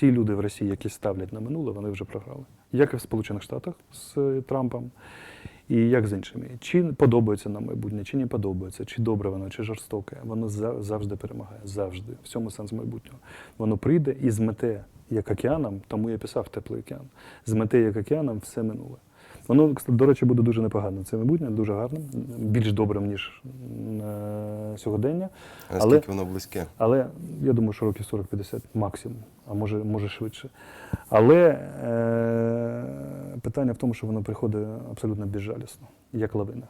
Ті люди в Росії, які ставлять на минуле, вони вже програли. Як і в Сполучених Штатах з е, Трампом, і як з іншими. Чи подобається нам майбутнє, чи не подобається, чи добре воно, чи жорстоке. Воно за- завжди перемагає. Завжди. В цьому сенс майбутнього. Воно прийде і змете як океаном, тому я писав теплий океан. Змете як океаном все минуле. Воно, до речі, буде дуже непогано. Це майбутнє, дуже гарним, більш добрим, ніж е, сьогодення. А Але- Наскільки воно близьке? Але я думаю, що років 40-50 максимум, а може, може швидше. Але е, питання в тому, що воно приходить абсолютно безжалісно, як лавина.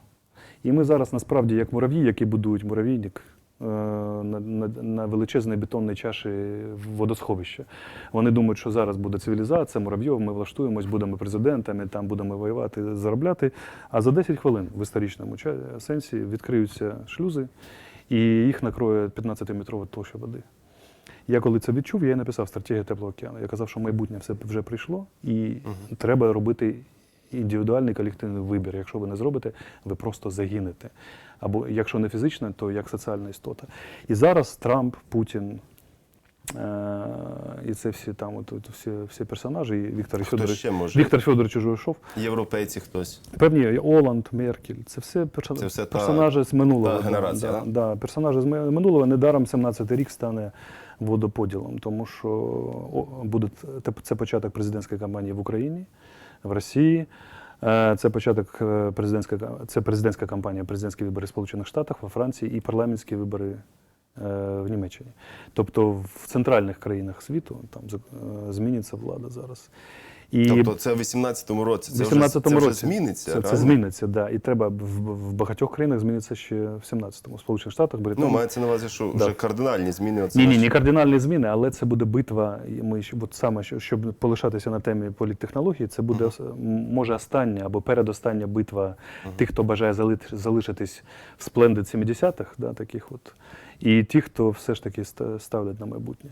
І ми зараз насправді, як мурав'ї, які будують муравійник на, на, на величезній бетонній чаші водосховища. Вони думають, що зараз буде цивілізація, муравйов, ми влаштуємось, будемо президентами, там будемо воювати, заробляти. А за 10 хвилин в історичному сенсі відкриються шлюзи, і їх накроє 15-метрова толща води. Я коли це відчув, я і написав стратегію теплого океану. Я казав, що майбутнє все вже прийшло, і треба робити індивідуальний колективний вибір. Якщо ви не зробите, ви просто загинете. Або якщо не фізично, то як соціальна істота. І зараз Трамп, Путін. е, І це всі там, от, от всі, всі персонажі, і Віктор Федорович, ще може? Віктор Федорович уже йшов. Європейці хтось. Певні Оланд, Меркель, це все, перша- Це все та- з минулого. та генерація, да, да? да, персонажі з минулого. Недаром 17-й рік стане водоподілом, тому що буде це початок президентської кампанії в Україні, в Росії. Е, Це початок президентська це президентська кампанія, президентські вибори в Сполучених Штатах, во Франції і парламентські вибори е, в Німеччині. Тобто в центральних країнах світу там е, зміниться влада зараз. І Тобто це в 18-му році. Це, 18 вже, це вже зміниться. Це, це зміниться, да. І треба в, в багатьох країнах зміниться ще в 17-му. В Сполучених Штатах, Ну, Британії. мається на увазі, що Да. вже кардинальні зміни. Ні, ні, не кардинальні зміни, але це буде битва. І Ми от саме що- щоб полишатися на темі політтехнології, це буде ос- м, може остання або передостання битва тих, хто бажає залишитись в сплендид 70-х, да, таких от, і ті, хто все ж таки ста- ставлять на майбутнє.